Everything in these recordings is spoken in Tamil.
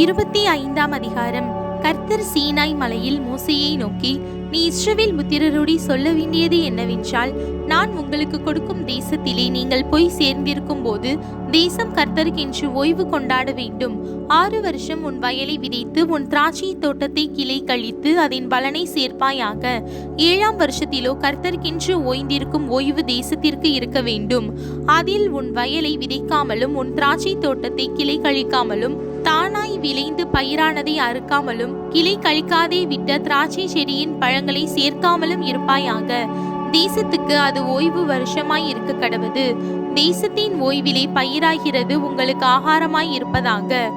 இருபத்தி ஐந்தாம் அதிகாரம். கர்த்தர் சீனாய் மலையில் மோசேயை நோக்கி நீ இஸ்ரவேல் புத்திரரோடி சொல்ல வேண்டியது என்னவென்றால் நான் உங்களுக்கு கொடுக்கும் தேசத்திலே நீங்கள் போய் சேர்ந்திருக்கும் போது தேசம் கர்த்தருக்கென்று ஓய்வு கொண்டாட வேண்டும். ஆறு வருஷம் உன் வயலை விதைத்து உன் திராட்சை தோட்டத்தை கிளை கழித்து அதன் பலனை சேர்ப்பாயாக. ஏழாம் வருஷத்திலோ கர்த்தருக்கென்று ஓய்ந்திருக்கும் ஓய்வு தேசத்திற்கு இருக்க வேண்டும். அதில் உன் வயலை விதைக்காமலும் உன் திராட்சை தோட்டத்தை கிளை கழிக்காமலும் தானாய் விளைந்து பயிரானதை அறுக்காமலும் கிளை கழிக்காதே விட்ட திராட்சை செடியின் பழங்களை சேர்க்காமலும் இருப்பாயாக. தேசத்துக்கு அது ஓய்வு வருஷமாய் இருக்க கடவுது. தேசத்தின் ஓய்விலே பயிராகிறது உங்களுக்கு ஆகாரமாய் இருப்பதாக.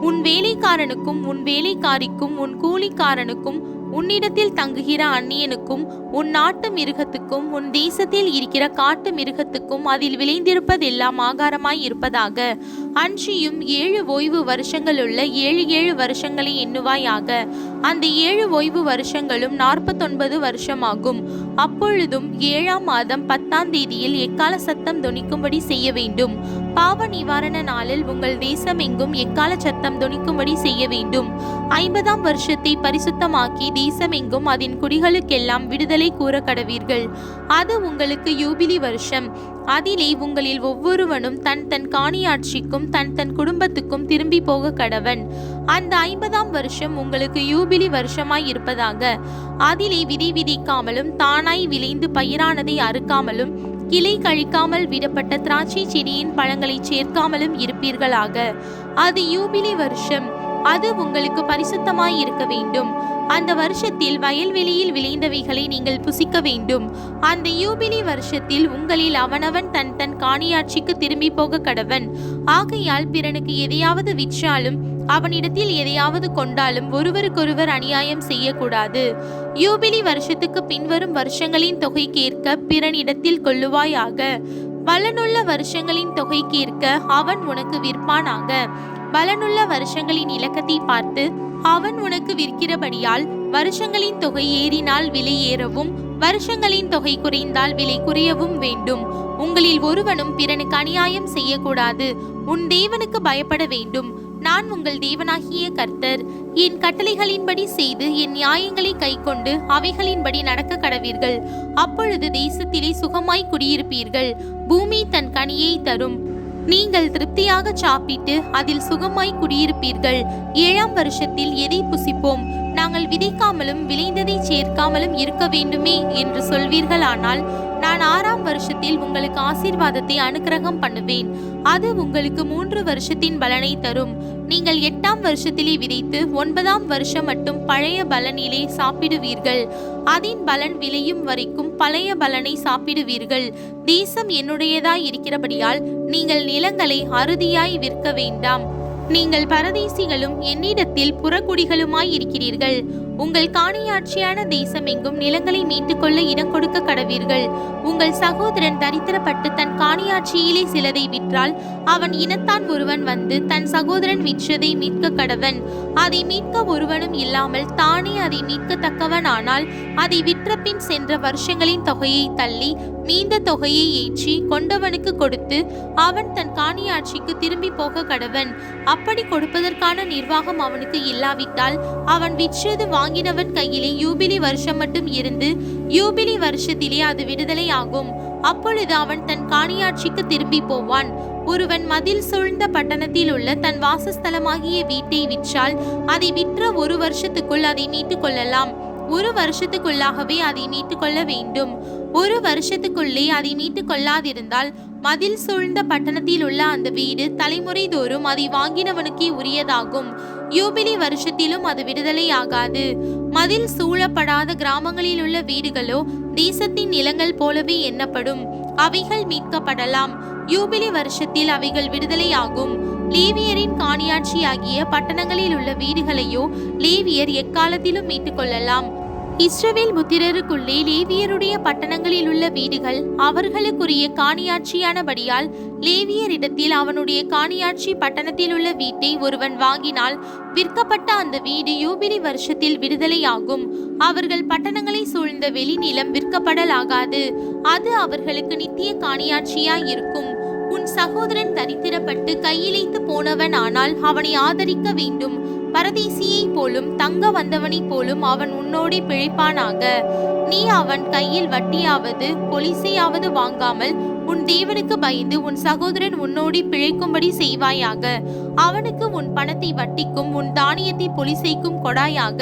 உன் வேலைக்காரனுக்கும் உன் வேலைக்காரிக்கும் உன் கூலிக்காரனுக்கும் உன்னிடத்தில் தங்குகிற அந்நியனுக்கும் உன் நாட்டு மிருகத்துக்கும் உன் தேசத்தில் இருக்கிற காட்டு மிருகத்துக்கும் அதில் விளைந்திருப்பதெல்லாம் ஆகாரமாய் இருப்பதாக. அன்றியும் ஏழு ஓய்வு வருஷங்களுள்ள ஏழு ஏழு வருஷங்களை எண்ணுவாயாக. அந்த ஏழு ஓய்வு வருஷங்களும் நாற்பத்தொன்பது வருஷமாகும். அப்பொழுதும் ஏழாம் மாதம் பத்தாம் தேதியில் எக்கால சத்தம் துணிக்கும்படி செய்ய வேண்டும். பாவ நிவாரண நாளில் உங்கள் தேசம் எங்கும் எக்கால சத்தம் துணிக்கும்படி செய்ய வேண்டும்? ஐம்பதாம் வருஷத்தை பரிசுத்தமாக்கி தேசம் எங்கும் அதன் குடிகளுக்கெல்லாம் விடுதலை கூற கடவீர்கள். அது உங்களுக்கு யூபிலி வருஷம். அதிலே உங்களில் ஒவ்வொருவனும் தன் தன் காணியாட்சிக்கும் தன் தன் குடும்பத்துக்கும் திரும்பி போக கடவன். அந்த ஐம்பதாம் வருஷம் உங்களுக்கு யூபிலி வருஷமாய் இருப்பதாக. அதிலே விதி விதிக்காமலும் தானாய் விளைந்து பயிரானதை அறுக்காமலும் கிளை கழிக்காமல் விடப்பட்ட திராட்சை செடியின் பழங்களை சேர்க்காமலும் இருப்பீர்களாக. அது யூபிலி வருஷம். அது உங்களுக்கு பரிசுத்தமாய் இருக்க வேண்டும். அந்த வருஷத்தில் வயல்வெளியில் விளைந்தவைகளை நீங்கள் புசிக்க வேண்டும். அந்த யூபிலி வருஷத்தில் உங்களில் அவனவன் தன் தன் காணியாட்சிக்கு திரும்பி போக கடவன். ஆகையால் பிறனுக்கு எதையாவது விற்றாலும் அவனிடத்தில் எதையாவது கொண்டாலும் ஒருவருக்கொருவர் அநியாயம் செய்யக்கூடாது. யூபிலி வருஷத்துக்கு பின்வரும் வருஷங்களின் தொகை கேட்க பிறனிடத்தில் கொள்ளுவாயாக. பலனுள்ள வருஷங்களின் தொகை கேட்க அவன் உனக்கு விற்பானாக. பலனுள்ள வருஷங்களின் இலக்கத்தை பார்த்து அவன் உனக்கு விற்கிறபடியால் வருஷங்களின் தொகை ஏறினால் விலை ஏறவும் வருஷங்களின் தொகை குறைந்தால் விலை குறையவும் வேண்டும். உங்களில் ஒருவனும் பிறனுக்கு அநியாயம் செய்யக்கூடாது. உன் தேவனுக்கு பயப்பட வேண்டும். நான் உங்கள் தேவனாகிய கர்த்தர். என் கட்டளைகளின்படி செய்து என் நியாயங்களை கைக்கொண்டு அவைகளின்படி நடக்க கடவீர்கள். அப்பொழுது தேசத்திலே சுகமாய் குடியிருப்பீர்கள். பூமி தன் கனியை தரும். நீங்கள் திருப்தியாக சாப்பிட்டு அதில் சுகமாய் குடியிருப்பீர்கள். ஏழாம் வருஷத்தில் எதை புசிப்போம்? நாங்கள் விதைக்காமலும் விளைந்ததை சேர்க்காமலும் இருக்க வேண்டுமே என்று சொல்வீர்களானால் நான் ஆறாம் வருஷத்தில் உங்களுக்கு ஆசீர்வாதத்தை அனுக்கிரகம் பண்ணுவேன். அது உங்களுக்கு மூன்று வருஷத்தின் பலனை தரும். நீங்கள் எட்டாம் வருஷத்திலே விதைத்து ஒன்பதாம் வருஷம் மட்டும் பழைய பலனிலே சாப்பிடுவீர்கள். அதன் பலன் விளையும் வரைக்கும் பழைய பலனை சாப்பிடுவீர்கள். தேசம் என்னுடையதாய் இருக்கிறபடியால் நீங்கள் நிலங்களை அறுதியாய் விற்க வேண்டாம். நீங்கள் பரதேசிகளும் என்னிடத்தில் புறக்குடிகளுமாய் இருக்கிறீர்கள். உங்கள் காணியாட்சியான தேசம் எங்கும் நிலங்களை மீட்டுக்கொள்ள இடம் கொடுக்க கடவீர்கள். உங்கள் சகோதரன் தரித்திரப்பட்டு தன் காணியாட்சியிலே சிலதை விற்றால் அவன் இனத்தான் ஒருவன் வந்து தன் சகோதரன் விற்றதை மீட்க கடவன். அதை மீட்க ஒருவனும் இல்லாமல் தானே அதை மீட்கத்தக்கவன் ஆனால் அதை விற்ற பின் சென்ற வருஷங்களின் தொகையை தள்ளி மீந்த தொகையை ஏற்றி கொண்டவனுக்கு கொடுத்து அவன் தன் காணியாட்சிக்கு திரும்பி போக கடவன். அப்படி கொடுப்பதற்கான நிர்வாகம் அவனுக்கு இல்லாவிட்டால் அவன் விற்றது வாங்கினவன் கையிலே யூபிலி வருஷம் மட்டும் இருந்து யூபிலி வருஷத்திலே அது விடுதலை ஆகும் அப்பொழுது அவன் தன் காணியாட்சிக்கு திரும்பி போவான். ஒருவன் மதில் சூழ்ந்த பட்டணத்தில் உள்ள தன் வாசஸ்தலமாகிய வீட்டை விற்றால் அதை விற்ற ஒரு வருஷத்துக்குள் அதை மீட்டுக் கொள்ளலாம். ஒரு வருஷத்துக்குள்ளாகவே அதை மீட்டுக் கொள்ள வேண்டும். ஒரு வருஷத்துக்குள்ளே அதை மீட்டுக் கொள்ளாதிருந்தால் மதில் சூழ்ந்த பட்டணத்தில் உள்ள அந்த வீடு தலைமுறை தோறும் அதை வாங்கினவனுக்கே உரியதாகும். யூபிலி வருஷத்திலும் அது விடுதலை ஆகாது. மதில் சூழப்படாத கிராமங்களில் உள்ள வீடுகளோ தேசத்தின் நிலங்கள் போலவே எண்ணப்படும். அவைகள் மீட்கப்படலாம். யூபிலி வருஷத்தில் அவைகள் விடுதலையாகும். லேவியரின் காணியாட்சியாகிய பட்டணங்களில் உள்ள வீடுகளையோ லேவியர் எக்காலத்திலும் மீட்டுக் கொள்ளலாம். இஸ்ரவேல் புத்திரருக்குள்ளே லேவியருடைய பட்டணங்களில் உள்ள வீடுகள் அவர்களுக்குரிய காணியாட்சியானபடியால் லேவியரிடத்தில் அவனுடைய காணியாட்சி பட்டணத்தில் உள்ள வீட்டை ஒருவன் வாங்கினால் விற்கப்பட்ட அந்த வீடு யூபிலி வருஷத்தில் விடுதலையாகும். அவர்கள் பட்டணங்களை சூழ்ந்த வெளிநிலம் விற்கப்படலாகாது. அது அவர்களுக்கு நித்திய காணியாட்சியாய் இருக்கும் உன் சகோதரன் தரித்திரப்பட்டு கையிழைத்து போனவன் ஆனால் அவனை ஆதரிக்க வேண்டும். பரதேசியைப் போலும் தங்க வந்தவனைப் போலும் அவன் உன்னோடே பிழைப்பானாக. நீ அவன் கையில் வட்டியாவது பொலிசையாவது வாங்காமல் உன் தேவனுக்கு பயந்து உன் சகோதரன் உன்னோடி பிழைக்கும்படி செய்வாயாக. அவனுக்கு உன் பணத்தை வட்டிக்கும் உன் தானியத்தை பொலிசைக்கும் கொடாயாக.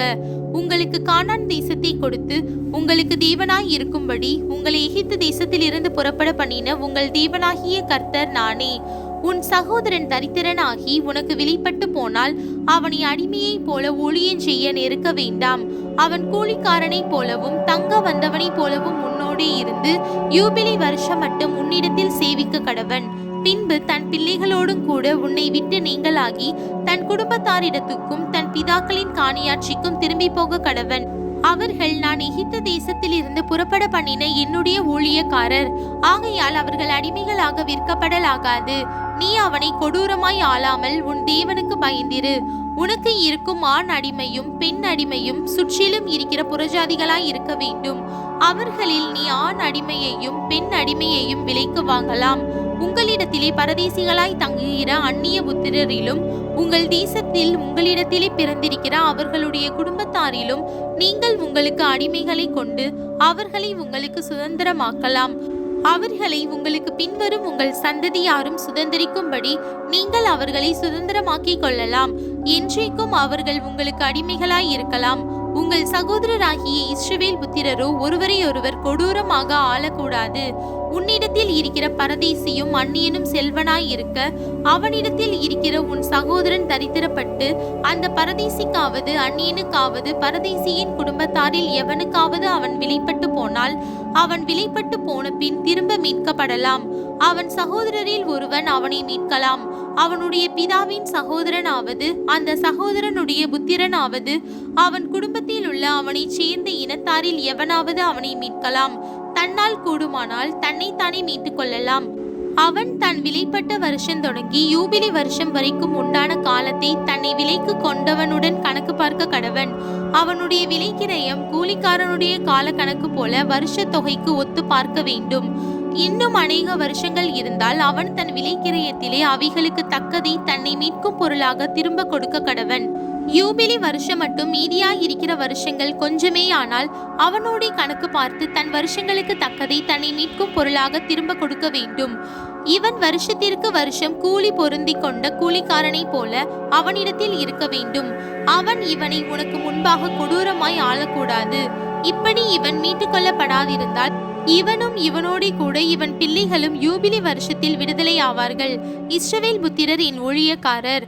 உங்களுக்கு கானான் தேசத்தை கொடுத்து உங்களுக்கு தேவனாய் இருக்கும்படி உங்களை எகிப்து தேசத்திலிருந்து புறப்பட பண்ணின உங்கள் தேவனாகிய கர்த்தர் நானே. உன் சகோதரன் தரித்திரனாகி உனக்கு வெளிப்பட்டு போனால் அவனை அடிமையைப் போல ஊழியம் செய்ய நெருக்க வேண்டாம். அவன் கூலிக்காரனைப் போலவும் தங்க வந்தவனைப் போலவும் உன்னோடே இருந்து யூபிலி வருஷம் மட்டும் உன்னிடத்தில் சேவிக்க கடவன். பின்பு தன் பிள்ளைகளோடும் கூட உன்னை விட்டு நீங்களாகி தன் குடும்பத்தாரிடத்துக்கும் தன் பிதாக்களின் காணியாட்சிக்கும் திரும்பி போக கடவன். அவர்கள் நான் எகிப்து தேசத்தில் இருந்து புறப்பட பண்ணின என்னுடைய ஊழியக்காரர். ஆகையால் அவர்கள் அடிமைகளாக விற்கப்படலாகாது. நீ அவனை கொடூரமாய் ஆளாமல் உன் தேவனுக்கு பயந்திரு. உனக்கு இருக்கும் ஆண் அடிமையும் பெண் அடிமையும் சுற்றிலும் இருக்கிற புறஜாதிகளாய் இருக்க வேண்டும். அவர்களில் நீ ஆண் அடிமையையும் பெண் அடிமையையும் விலைக்கு வாங்கலாம். உங்களிடத்திலே பரதேசிகளாய் தங்குகிற அந்நிய புத்திரரிலும் உங்கள் தேசத்தில் உங்களிடத்திலே பிறந்திருக்கிற அவர்களுடைய குடும்பத்தாரிலும் நீங்கள் உங்களுக்கு அடிமைகளை கொண்டு அவர்களை உங்களுக்கு சுதந்திரமாக்கலாம். அவர்களை உங்களுக்கு பின்வரும் உங்கள் சந்ததியாரும் சுதந்திரிக்கும்படி நீங்கள் அவர்களை சுதந்திரமாக்கிக் கொள்ளலாம். என்றைக்கும் அவர்கள் உங்களுக்கு அடிமைகளாய் இருக்கலாம். உங்கள் சகோதரராகிய இஸ்ரவேல் புத்திரரோ ஒருவரை ஒருவர் கொடூரமாக ஆளக்கூடாது. உன்னிடத்தில் இருக்கிற பரதேசியும் அந்நியனும் செல்வனாய் இருக்க அவனிடத்தில் இருக்கிற உன் சகோதரன் தரித்திரப்பட்டு அந்த பரதேசிக்காவது அந்நியனுக்காவது பரதேசியின் குடும்பத்தாரில் எவனுக்காவது அவன் விலைப்பட்டு போனால் அவன் விலைப்பட்டு போன பின் திரும்ப மீட்கப்படலாம். அவன் சகோதரரில் ஒருவன் அவனை மீட்கலாம். அவனுடைய பிதாவின் சகோதரனாவது அந்த சகோதரனுடைய புத்திரனாவது அவன் குடும்பத்தில் உள்ள அவனைச் சேர்ந்த இனத்தாரில் எவனாவது அவனை மீட்கலாம். தன்னால் கூடுமானால் தன்னைத்தானே மீட்டுக் கொள்ளலாம். அவன் தன் விலைப்பட்ட வருஷம் தொடங்கி யூபிலி வருஷம் வரைக்கும் உண்டான காலத்தை தன்னை விலைக்கு கொண்டவனுடன் கணக்கு பார்க்க கடவன். அவனுடைய விலைக்கிரயம் கூலிக்காரனுடைய கால கணக்கு போல வருஷ தொகைக்கு ஒத்து பார்க்க வேண்டும். இன்னும் அநேக வருஷங்கள் இருந்தால் அவன் தன் விலைக்கிரயத்திலே அவைகளுக்கு தக்கதை தன்னை மீட்கும் பொருளாக திரும்ப கொடுக்க கடவன். யூபிலி வருஷம் மட்டும் மீதியாய் இருக்கிற வருஷங்கள் கொஞ்சமே ஆனால் அவனோட கணக்கு பார்த்து தன் வருஷங்களுக்கு தக்கதை தன்னை மீட்கும் பொருளாக திரும்ப கொடுக்க வேண்டும். இவன் வருஷத்திற்கு வருஷம் கூலி பொருந்தி கொண்ட கூலிக்காரனைப் போல அவனிடத்தில் இருக்க வேண்டும். அவன் இவனை உனக்கு முன்பாக கொடூரமாய் ஆளக்கூடாது. இப்படி இவன் மீட்டுக் கொள்ளப்படாதிருந்தால் இவனும் இவனோடு கூட இவன் பிள்ளைகளும் யூபிலி வருஷத்தில் விடுதலை ஆவார்கள் இஸ்ரவேல் புத்திரர் என் ஊழியக்காரர்.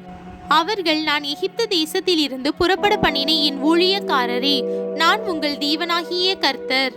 அவர்கள் நான் எகிப்து தேசத்தில் இருந்து புறப்பட பண்ணின என் ஊழியக்காரரே நான் உங்கள் தீவனாகிய கர்த்தர்.